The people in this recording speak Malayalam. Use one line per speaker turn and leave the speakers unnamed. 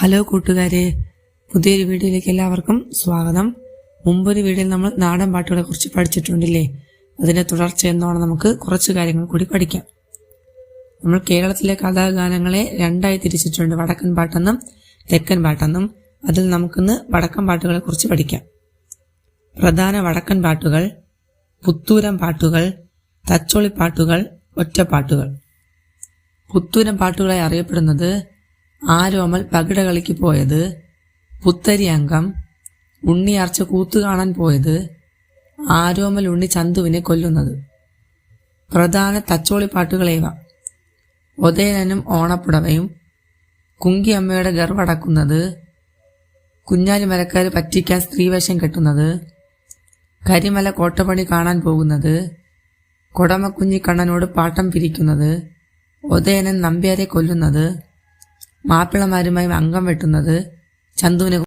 ഹലോ കൂട്ടുകാരെ പുതിയൊരു വീഡിയോയിലേക്ക് എല്ലാവർക്കും സ്വാഗതം. മുമ്പൊരു വീഡിയോയിൽ നമ്മൾ നാടൻ പാട്ടുകളെ കുറിച്ച് പഠിച്ചിട്ടുണ്ടല്ലേ? അതിന്റെ തുടർച്ച എന്നോണം നമുക്ക് കുറച്ച് കാര്യങ്ങൾ കൂടി പഠിക്കാം. നമ്മൾ കേരളത്തിലെ കഥാഗാനങ്ങളെ രണ്ടായി തിരിച്ചിട്ടുണ്ട്. വടക്കൻ പാട്ടെന്നും തെക്കൻ പാട്ടെന്നും. അതിൽ നമുക്കിന്ന് വടക്കൻ പാട്ടുകളെ കുറിച്ച് പഠിക്കാം. പ്രധാന വടക്കൻ പാട്ടുകൾ പുത്തൂരം പാട്ടുകൾ തച്ചോളി പാട്ടുകൾ ഒറ്റപ്പാട്ടുകൾ. പുത്തൂരം പാട്ടുകളായി അറിയപ്പെടുന്നത് ആരോമൽ പകിട കളിക്ക് പോയത്. പുത്തരി അംഗം. ഉണ്ണിയാർച്ച കൂത്തു കാണാൻ പോയത്. ആരോമൽ ഉണ്ണി ചന്തുവിനെ കൊല്ലുന്നത്. പ്രധാന തച്ചോളി പാട്ടുകളേവ ഒതേനനും ഓണപ്പുടവയും. കുങ്കിയമ്മയുടെ ഗർവടക്കുന്നത് കുഞ്ഞാലി മരക്കാര് പറ്റിക്കാൻ സ്ത്രീവേഷം കെട്ടുന്നത്. കരിമല കോട്ടപ്പണി കാണാൻ പോകുന്നത്. കൊടമക്കുഞ്ഞിക്കണ്ണനോട് പാട്ടം പിരിക്കുന്നത്. ഒതേനൻ നമ്പ്യാരെ കൊല്ലുന്നത്. മാപ്പിളമാരുമായി അംഗം വെട്ടുന്നത് ചന്തുവിനെ